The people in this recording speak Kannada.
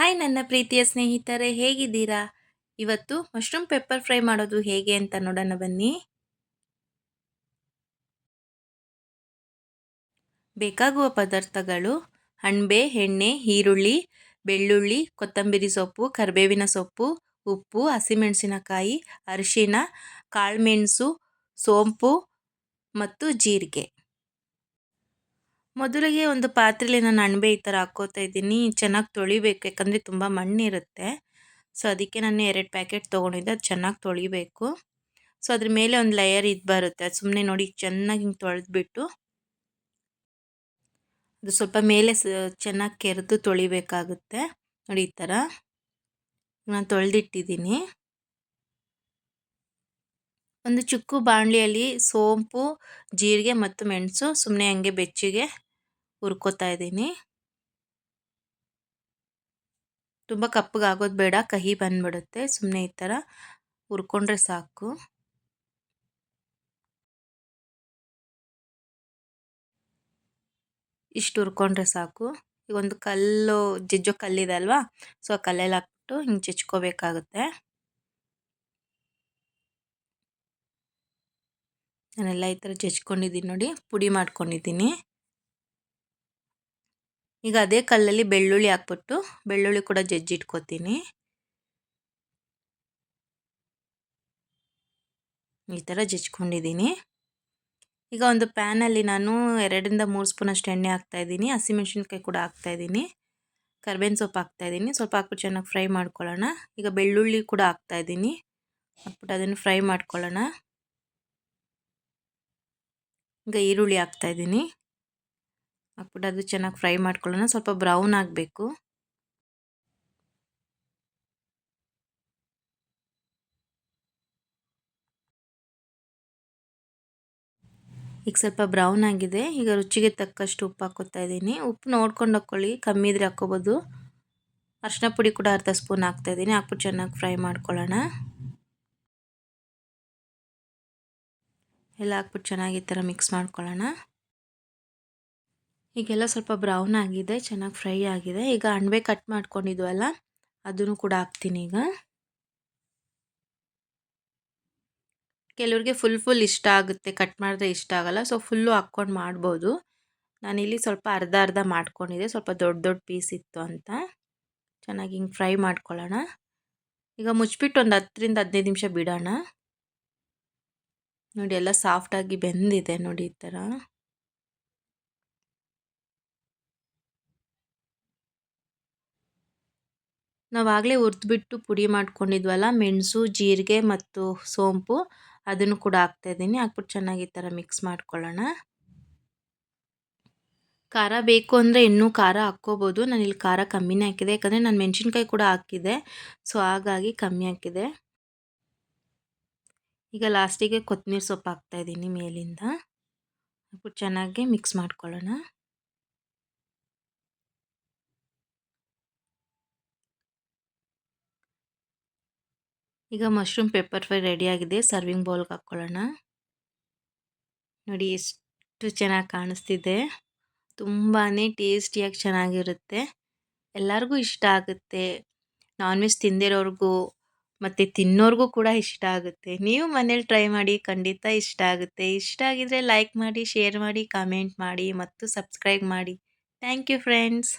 ಹಾಯ್ ನನ್ನ ಪ್ರೀತಿಯ ಸ್ನೇಹಿತರೆ, ಹೇಗಿದ್ದೀರಾ? ಇವತ್ತು ಮಶ್ರೂಮ್ ಪೆಪ್ಪರ್ ಫ್ರೈ ಮಾಡೋದು ಹೇಗೆ ಅಂತ ನೋಡೋಣ ಬನ್ನಿ. ಬೇಕಾಗುವ ಪದಾರ್ಥಗಳು ಅಣಬೆ ಎಣ್ಣೆ, ಈರುಳ್ಳಿ, ಬೆಳ್ಳುಳ್ಳಿ, ಕೊತ್ತಂಬರಿ ಸೊಪ್ಪು, ಕರಿಬೇವಿನ ಸೊಪ್ಪು, ಉಪ್ಪು, ಹಸಿಮೆಣಸಿನಕಾಯಿ, ಅರಿಶಿನ, ಕಾಳುಮೆಣಸು, ಸೋಂಪು ಮತ್ತು ಜೀರಿಗೆ. ಮೊದಲಿಗೆ ಒಂದು ಪಾತ್ರೆಲಿ ನಾನು ಅಣಬೆ ಈ ಥರ ಹಾಕ್ಕೋತಾ ಇದ್ದೀನಿ, ಚೆನ್ನಾಗಿ ತೊಳಿಬೇಕು, ಯಾಕಂದರೆ ತುಂಬ ಮಣ್ಣಿರುತ್ತೆ. ಸೊ, ಅದಕ್ಕೆ ನಾನು ಎರಡು ಪ್ಯಾಕೆಟ್ ತೊಗೊಂಡಿದ್ದೆ, ಅದು ಚೆನ್ನಾಗಿ ತೊಳಿಬೇಕು. ಸೊ, ಅದ್ರ ಮೇಲೆ ಒಂದು ಲೇಯರ್ ಇದು ಬರುತ್ತೆ, ಅದು ಸುಮ್ಮನೆ ನೋಡಿ ಚೆನ್ನಾಗಿ ಹಿಂಗೆ ತೊಳೆದ್ಬಿಟ್ಟು ಅದು ಸ್ವಲ್ಪ ಮೇಲೆ ಚೆನ್ನಾಗಿ ಕೆರೆದು ತೊಳಿಬೇಕಾಗುತ್ತೆ. ನೋಡಿ ಈ ಥರ. ನಾನು ತೊಳೆದಿಟ್ಟಿದ್ದೀನಿ. ಒಂದು ಚುಕ್ಕು ಬಾಣಲಿಯಲ್ಲಿ ಸೋಂಪು, ಜೀರಿಗೆ ಮತ್ತು ಮೆಣಸು ಸುಮ್ಮನೆ ಹಂಗೆ ಬೆಚ್ಚಿಗೆ ಹುರ್ಕೋತಾ ಇದ್ದೀನಿ. ತುಂಬ ಕಪ್ಪಗಾಗೋದು ಬೇಡ, ಕಹಿ ಬಂದ್ಬಿಡುತ್ತೆ ಸುಮ್ಮನೆ ಈ ಥರ ಹುರ್ಕೊಂಡ್ರೆ ಸಾಕು. ಇಷ್ಟು ಹುರ್ಕೊಂಡ್ರೆ ಸಾಕು. ಈಗ ಒಂದು ಕಲ್ಲು, ಜಜ್ಜೋ ಕಲ್ಲಿದೆ ಅಲ್ವಾ? ಸೊ, ಆ ಕಲ್ಲೆಲ್ಲ ಹಾಕ್ಬಿಟ್ಟು ಹಿಂಗೆ ಜಜ್ಕೋಬೇಕಾಗುತ್ತೆ ನಾನೆಲ್ಲ ಈ ಥರ ಜಜ್ಕೊಂಡಿದ್ದೀನಿ ನೋಡಿ, ಪುಡಿ ಮಾಡ್ಕೊಂಡಿದ್ದೀನಿ. ಈಗ ಅದೇ ಕಲ್ಲಲ್ಲಿ ಬೆಳ್ಳುಳ್ಳಿ ಹಾಕ್ಬಿಟ್ಟು, ಬೆಳ್ಳುಳ್ಳಿ ಕೂಡ ಜಜ್ಜಿಟ್ಕೊತೀನಿ. ಈ ಥರ ಜಜ್ಕೊಂಡಿದ್ದೀನಿ ಈಗ ಒಂದು ಪ್ಯಾನಲ್ಲಿ ನಾನು ಎರಡರಿಂದ ಮೂರು ಸ್ಪೂನಷ್ಟು ಎಣ್ಣೆ ಹಾಕ್ತಾಯಿದ್ದೀನಿ ಹಸಿಮೆಣ್ಸಿನ್ಕಾಯಿ ಕೂಡ ಹಾಕ್ತಾಯಿದ್ದೀನಿ ಕರ್ಬೇವಿನ ಸೊಪ್ಪು ಹಾಕ್ತಾಯಿದ್ದೀನಿ ಸ್ವಲ್ಪ ಹಾಕ್ಬಿಟ್ಟು ಚೆನ್ನಾಗಿ ಫ್ರೈ ಮಾಡ್ಕೊಳ್ಳೋಣ. ಈಗ ಬೆಳ್ಳುಳ್ಳಿ ಕೂಡ ಹಾಕ್ತಾಯಿದ್ದೀನಿ ಹಾಕ್ಬಿಟ್ಟು ಅದನ್ನು ಫ್ರೈ ಮಾಡ್ಕೊಳ್ಳೋಣ. ಈಗ ಈರುಳ್ಳಿ ಹಾಕ್ತಾಯಿದ್ದೀನಿ ಹಾಕ್ಬಿಟ್ಟು ಅದು ಚೆನ್ನಾಗಿ ಫ್ರೈ ಮಾಡ್ಕೊಳ್ಳೋಣ, ಸ್ವಲ್ಪ ಬ್ರೌನ್ ಆಗಬೇಕು. ಈಗ ಸ್ವಲ್ಪ ಬ್ರೌನ್ ಆಗಿದೆ. ಈಗ ರುಚಿಗೆ ತಕ್ಕಷ್ಟು ಉಪ್ಪು ಹಾಕೋತಾ ಇದ್ದೀನಿ. ಉಪ್ಪು ನೋಡ್ಕೊಂಡು ಹಾಕ್ಕೊಳ್ಳಿ ಕಮ್ಮಿ ಇದ್ರೆ ಹಾಕ್ಕೋಬೋದು. ಅರ್ಶಿನ ಪುಡಿ ಕೂಡ ಅರ್ಧ ಸ್ಪೂನ್ ಹಾಕ್ತಾ ಇದ್ದೀನಿ. ಹಾಕ್ಬಿಟ್ಟು ಚೆನ್ನಾಗಿ ಫ್ರೈ ಮಾಡ್ಕೊಳ್ಳೋಣ. ಎಲ್ಲ ಹಾಕ್ಬಿಟ್ಟು ಚೆನ್ನಾಗಿ ಈ ಥರ ಮಿಕ್ಸ್ ಮಾಡ್ಕೊಳ್ಳೋಣ. ಈಗೆಲ್ಲ ಸ್ವಲ್ಪ ಬ್ರೌನ್ ಆಗಿದೆ, ಚೆನ್ನಾಗಿ ಫ್ರೈ ಆಗಿದೆ. ಈಗ ಅಣಬೆ ಕಟ್ ಮಾಡ್ಕೊಂಡಿದ್ವಲ್ಲ ಅದನ್ನು ಕೂಡ ಹಾಕ್ತೀನಿ ಈಗ. ಕೆಲವ್ರಿಗೆ ಫುಲ್ ಫುಲ್ ಇಷ್ಟ ಆಗುತ್ತೆ, ಕಟ್ ಮಾಡಿದ್ರೆ ಇಷ್ಟ ಆಗಲ್ಲ, ಸೊ ಫುಲ್ಲು ಹಾಕ್ಕೊಂಡು ಮಾಡ್ಬೋದು. ನಾನಿಲ್ಲಿ ಸ್ವಲ್ಪ ಅರ್ಧ ಅರ್ಧ ಮಾಡ್ಕೊಂಡಿದ್ದೆ, ಸ್ವಲ್ಪ ದೊಡ್ಡ ದೊಡ್ಡ ಪೀಸ್ ಇತ್ತು ಅಂತ. ಚೆನ್ನಾಗಿ ಹಿಂಗೆ ಫ್ರೈ ಮಾಡ್ಕೊಳ್ಳೋಣ. ಈಗ ಮುಚ್ಚಿಬಿಟ್ಟು ಒಂದು ಹತ್ತರಿಂದ ಹದಿನೈದು ನಿಮಿಷ ಬಿಡೋಣ. ನೋಡಿ, ಎಲ್ಲ ಸಾಫ್ಟಾಗಿ ಬೆಂದಿದೆ ನೋಡಿ ಈ ಥರ. ನಾವಾಗಲೇ ಹುರಿದ್ಬಿಟ್ಟು ಪುಡಿ ಮಾಡ್ಕೊಂಡಿದ್ವಲ್ಲ, ಮೆಣಸು, ಜೀರಿಗೆ ಮತ್ತು ಸೋಂಪು, ಅದನ್ನು ಕೂಡ ಹಾಕ್ತಾಯಿದ್ದೀನಿ ಹಾಕ್ಬಿಟ್ಟು ಚೆನ್ನಾಗಿ ಈ ಥರ ಮಿಕ್ಸ್ ಮಾಡ್ಕೊಳ್ಳೋಣ. ಖಾರ ಬೇಕು ಅಂದರೆ ಇನ್ನೂ ಖಾರ ಹಾಕ್ಕೋಬೋದು. ನಾನು ಇಲ್ಲಿ ಖಾರ ಕಮ್ಮಿನೇ ಹಾಕಿದೆ. ಯಾಕಂದರೆ ನಾನು ಮೆಣಸಿನ್ಕಾಯಿ ಕೂಡ ಹಾಕಿದೆ. ಸೊ, ಹಾಗಾಗಿ ಕಮ್ಮಿ ಹಾಕಿದೆ. ಈಗ ಲಾಸ್ಟಿಗೆ ಕೊತ್ತಂಬರಿ ಸೊಪ್ಪು ಹಾಕ್ತಾಯಿದ್ದೀನಿ ಮೇಲಿಂದ. ಹಾಕ್ಬಿಟ್ಟು ಚೆನ್ನಾಗಿ ಮಿಕ್ಸ್ ಮಾಡ್ಕೊಳ್ಳೋಣ. ಈಗ ಮಶ್ರೂಮ್ ಪೆಪ್ಪರ್ ಫ್ರೈ ರೆಡಿಯಾಗಿದೆ ಸರ್ವಿಂಗ್ ಬೌಲ್ಗೆ ಹಾಕ್ಕೊಳ್ಳೋಣ ನೋಡಿ ಎಷ್ಟು ಚೆನ್ನಾಗಿ ಕಾಣಿಸ್ತಿದೆ. ತುಂಬಾ ಟೇಸ್ಟಿಯಾಗಿ ಚೆನ್ನಾಗಿರುತ್ತೆ. ಎಲ್ಲರಿಗೂ ಇಷ್ಟ ಆಗುತ್ತೆ. ನಾನ್ ವೆಜ್ ತಿಂದಿರೋರ್ಗೂ ಮತ್ತು ತಿನ್ನೋರ್ಗೂ ಕೂಡ ಇಷ್ಟ ಆಗುತ್ತೆ. ನೀವು ಮನೇಲಿ ಟ್ರೈ ಮಾಡಿ ಖಂಡಿತ ಇಷ್ಟ ಆಗುತ್ತೆ. ಇಷ್ಟ ಆಗಿದರೆ ಲೈಕ್ ಮಾಡಿ ಶೇರ್ ಮಾಡಿ ಕಾಮೆಂಟ್ ಮಾಡಿ ಮತ್ತು ಸಬ್ಸ್ಕ್ರೈಬ್ ಮಾಡಿ. Thank you friends